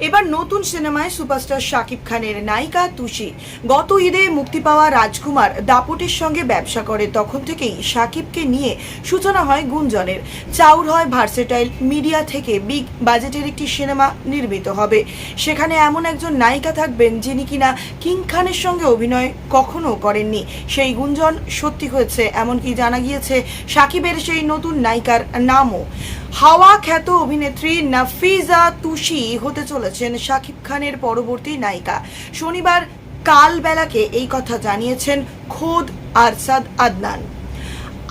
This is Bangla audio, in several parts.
এবার নতুন সিনেমায় সুপারস্টার শাকিব খানের নায়িকা তুষি। গত ঈদে মুক্তি পাওয়া রাজকুমার দাপটের সঙ্গে ব্যবসা করে, তখন থেকেই শাকিবকে নিয়ে সূচনা হয় গুঞ্জনের। চাউর হয় ভার্সেটাইল মিডিয়া থেকে বিগ বাজেটের একটি সিনেমা নির্মিত হবে। সেখানে এমন একজন নায়িকা থাকবেন যিনি কিনা কিং খানের সঙ্গে অভিনয় কখনো করেননি। সেই গুঞ্জন সত্যি হয়েছে, এমনকি জানা গিয়েছে শাকিবের সেই নতুন নায়িকার নামও। হাওয়া খ্যাত অভিনেত্রী নাফিজা তুষি হতে চলেছেন শাকিব খানের পরবর্তী নায়িকা। শনিবার কালবেলাকে এই কথা জানিয়েছেন খোদ আরসাদ আদনান।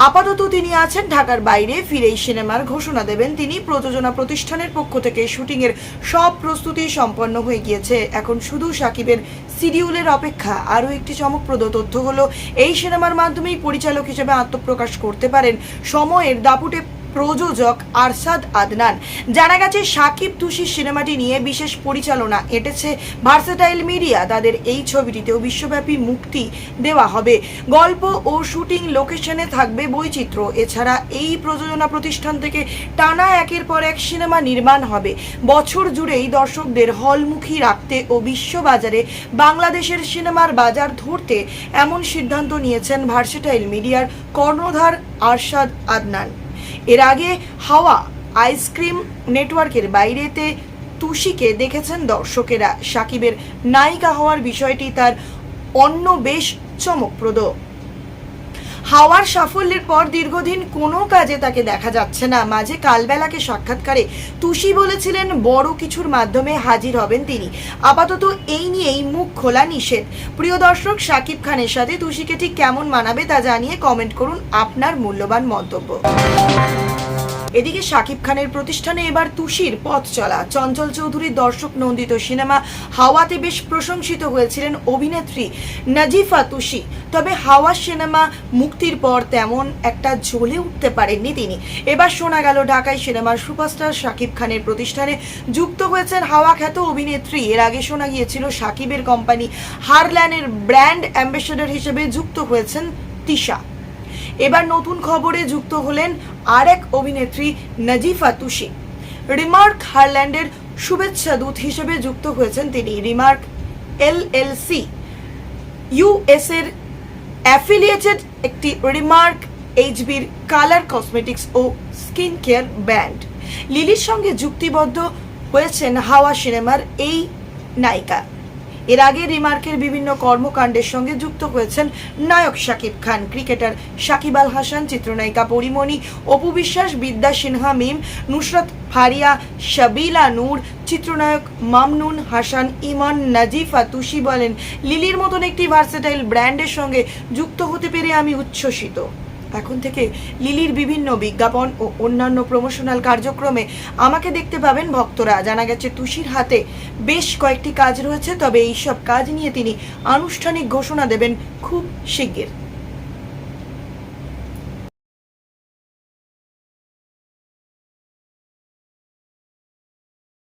আপাতত তিনি আছেন ঢাকার বাইরে, ফিরেই সিনেমার ঘোষণা দেবেন তিনি। প্রযোজনা প্রতিষ্ঠানের পক্ষ থেকে শুটিংয়ের সব প্রস্তুতি সম্পন্ন হয়ে গিয়েছে। এখন শুধু সাকিবের সিডিউলের অপেক্ষা। আরও একটি চমকপ্রদ তথ্য হলো, এই সিনেমার মাধ্যমেই পরিচালক হিসেবে আত্মপ্রকাশ করতে পারেন সময়ের দাপুটে প্রযোজক আরসাদ আদনান। জানা গেছে, সাকিব তুষি সিনেমাটি নিয়ে বিশেষ পরিচালনা এটেছে ভার্সেটাইল মিডিয়া তাদের এই ছবিটিতেও বিশ্বব্যাপী মুক্তি দেওয়া হবে। গল্প ও শুটিং লোকেশনে থাকবে বৈচিত্র্য। এছাড়া এই প্রযোজনা প্রতিষ্ঠান থেকে টানা একের পর এক সিনেমা নির্মাণ হবে। বছর জুড়েই দর্শকদের হলমুখী রাখতে ও বিশ্ববাজারে বাংলাদেশের সিনেমার বাজার ধরতে এমন সিদ্ধান্ত নিয়েছেন ভার্সেটাইল মিডিয়ার কর্ণধার আরশাদ আদনান। এর আগে হাওয়া আইসক্রিম নেটওয়ার্কের বাইরেতে তুষিকে দেখেছেন দর্শকেরা। সাকিবের নায়িকা হওয়ার বিষয়টি তার অন্য বেশ চমকপ্রদ। হাওয়ার সাফল্যের পর দীর্ঘদিন কোনো কাজে তাকে দেখা যাচ্ছে না। মাঝে কালবেলাকে সাক্ষাৎকারে তুষি বলেছিলেন, বড় কিছুর মাধ্যমে হাজির হবেন তিনি। আপাতত এই নিয়েই মুখ খোলা নিষেধ। প্রিয় দর্শক, সাকিব খানের সাথে তুষিকে ঠিক কেমন মানাবে তা জানিয়ে কমেন্ট করুন আপনার মূল্যবান মন্তব্য। এদিকে শাকিব খানের প্রতিষ্ঠানে এবার তুষির পথ চলা। চঞ্চল চৌধুরীর দর্শক নন্দিত সিনেমা হাওয়াতে বেশ প্রশংসিত হয়েছিলেন অভিনেত্রী নাজিফা তুষি। তবে হাওয়া সিনেমা মুক্তির পর তেমন একটা জ্বলে উঠতে পারেননি তিনি। এবার শোনা গেল ঢাকায় সিনেমার সুপারস্টার শাকিব খানের প্রতিষ্ঠানে যুক্ত হয়েছেন হাওয়া খ্যাত অভিনেত্রী। এর আগে শোনা গিয়েছিল শাকিবের কোম্পানি হারল্যানের ব্র্যান্ড অ্যাম্বাসেডর হিসেবে যুক্ত হয়েছেন তিশা। এবার নতুন খবরে যুক্ত হলেন আরেক অভিনেত্রী নাজিফা তুষি রিমার্ক হারল্যান্ডের শুভেচ্ছা দূত হিসেবে যুক্ত হয়েছেন তিনি। Remark L L C US এর অ্যাফিলিয়েটেড একটি রিমার্ক এইচবির কালার কসমেটিক্স ও স্কিন কেয়ার ব্র্যান্ড। লিলির সঙ্গে যুক্তিবদ্ধ হয়েছেন হাওয়া সিনেমার এই নায়িকা। এর আগে রিমার্কের বিভিন্ন কর্মকাণ্ডের সঙ্গে যুক্ত হয়েছেন নায়ক শাকিব খান। ক্রিকেটার সাকিব আল হাসান, চিত্রনায়িকা পরিমণি, অপু বিশ্বাস, বিদ্যা সিনহা, মিম, নুসরত ফারিয়া, শাবিলা নূর, চিত্রনায়ক মামনুন হাসান, ইমন, নাজিফা তুষি বলেন। লিলির মতন একটি ভার্সেটাইল ব্র্যান্ডের সঙ্গে যুক্ত হতে পেরে আমি উচ্ছ্বসিত। এখন থেকে লিলির বিভিন্ন বিজ্ঞাপন ও অন্যান্য প্রমোশনাল কার্যক্রমে আমাকে দেখতে পাবেন ভক্তরা। জানা গেছে তুষির হাতে বেশ কয়েকটি কাজ রয়েছে, তবে এইসব কাজ নিয়ে তিনি আনুষ্ঠানিক ঘোষণা দেবেন খুব শিগগির।